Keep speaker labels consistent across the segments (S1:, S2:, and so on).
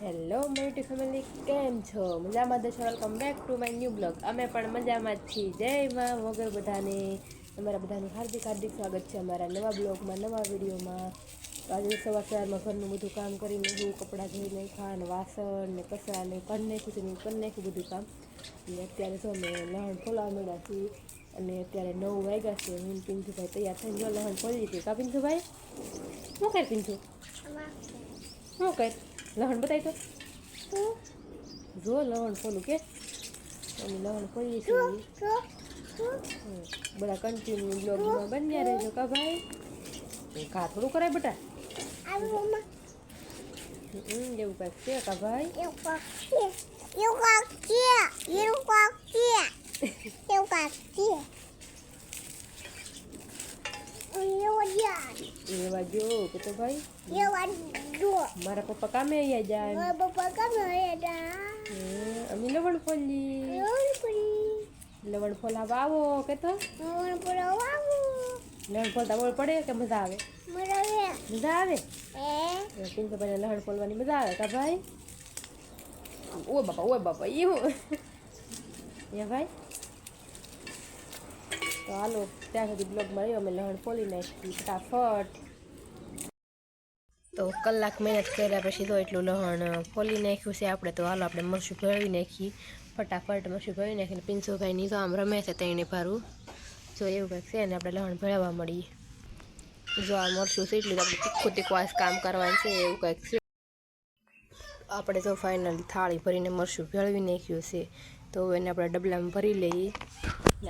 S1: Hello મ્યુટી family કેમ છો? મજામાં દશો welcome back to my new blog અમે પણ મજામાં જ છીએ. જય માં વગર બધાને. અમારા બધાનું હાર્દિક હાર્દિક સ્વાગત છે અમારા નવા બ્લોગમાં નવા વિડીયોમાં. તો આજે સવાર સવારમાં ઘરનું બધું કામ કરીને હું કપડાં ધોઈ નાખ્યા વાસણ ને કચરા ને કરી નાખ્યું છે ને કરી નાખ્યું બધું કામ. અને અત્યારે જો અમે લહણ ખોલાવા મળ્યા છીએ. અને અત્યારે નવ વાગ્યા છે. હું ને પિન્થુભાઈ તૈયાર થઈને જો લહણ ખોલી દીધી કા પિન્થુભાઈ શું કરે પિન્થુ શું કર? લહણ બતાવી તો જો લવણ ખોલું કે? અમે લવણ ખોલીએ છીએ. બધા કન્ટિન્યુ બ્લોગમાં બન્યા રહેજો કા ભાઈ? ઘા થોડું કરાય બટા. એવું કાંઈક છે કા ભાઈ? એવા જો કે તો ભાઈ મારા પપ્પા કામે અહીંયા જાય હમ, અમે લવણ ખોલી લવણ ખોલાવા આવો કે તો લવણ ખોલતા બોલ પડે કે મજા આવે મજા આવે પિંક ભાઈને લહણ ખોલવાની મજા આવે કા ભાઈ ઓ બાપા ઓ બાપા એવું એ ભાઈ તો હાલો, ત્યાં સુધી બ્લોગ મળ્યો, અમે લહણ ફોલી નાખી, ફટાફટ. તો કલાક મહેનત કર્યા પછી તો એટલું લહણ ફોલી નાખ્યું છે આપણે, તો હાલો આપણે મરશું ભેળવી નાખી, ફટાફટ મરશું ભેળવી નાખીને પિન્સુભાઈની તો આમ રમે છે તેણે ભારું. જો એવું કંઈક છે ને આપણે લહણ ભેળવવા મળીએ. જો આ મરશું છે એટલું આપણે તીખું તીખું કામ કરવાનું છે, એવું કંઈક છે. આપણે તો ફાઇનલી થાળી ભરીને મરશું ભેળવી નાખ્યું છે. તો એને આપણે ડબલામાં ભરી લઈએ.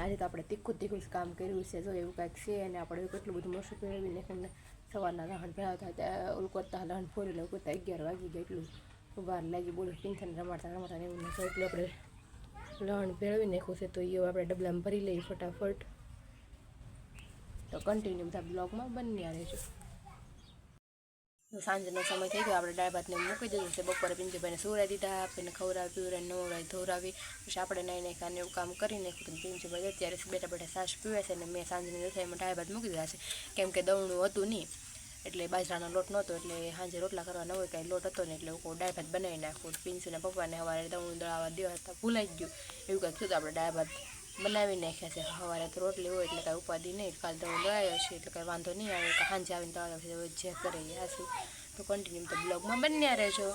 S1: આજે તો આપણે તીખું તીખું જ કામ કર્યું છે. જો એવું કાંઈક છે અને આપણે કેટલું બધું મરશું ભેળવી નાખીને સવારના લહણ ભરાવતા ત્યાં ઉલકોતા લહણ ફોડીને એવું અગિયાર વાગી ગયા એટલું. વાર લાગી બોલો પિંથન રમાડતા રમાડતા એવું નથી એટલે આપણે લહણ ભેળવી નાખ્યું છે. તો એ આપણે ડબલામાં ભરી લઈએ ફટાફટ. તો કન્ટિન્યુ બધા બ્લોગમાં બની રહેજો. તો સાંજનો સમય થઈ ગયો, આપણે દાળ ભાતને મૂકી દીધું છે. બપોરે પિંજુભાઈને સુવડાવી દીધા આપણને ખવડાવી પીવડાવી નવડાવી ધોરાવી. પછી આપણે નાઈ નાઈ ખાને એવું કામ કરી નાખ્યું પિંજુભાઈ અત્યારે બેઠા બેઠા સાસ પીવે છે અને મેં સાંજની રસોઈમાં દાળ ભાત મૂકી દીધા છે. કેમ કે દવણું હતું નહીં, એટલે બાજરાનો લોટ નહોતો, એટલે સાંજે રોટલા કરવા ન હોય, કાંઈ લોટ હતો ને એટલે હું દાળ ભાત બનાવી નાખું. પિંસુના પપ્પાને સવારે દવણું દળાવવા દેવા હતા, ભૂલાઈ ગયું. એવું કંઈક થયું આપણે દાળ ભાત બનાવી નાખ્યા છે. સવારે તો રોટલી હોય એટલે કાંઈ ઉપાધિ નહીં. કાલ દવણ લઈ છે એટલે કાંઈ વાંધો નહીં આવે. કે સાંજે આવીને તો હવે જે કરે એ હાસું તો કન્ટિન્યુ તો બ્લોગમાં બન્યા રહેજો.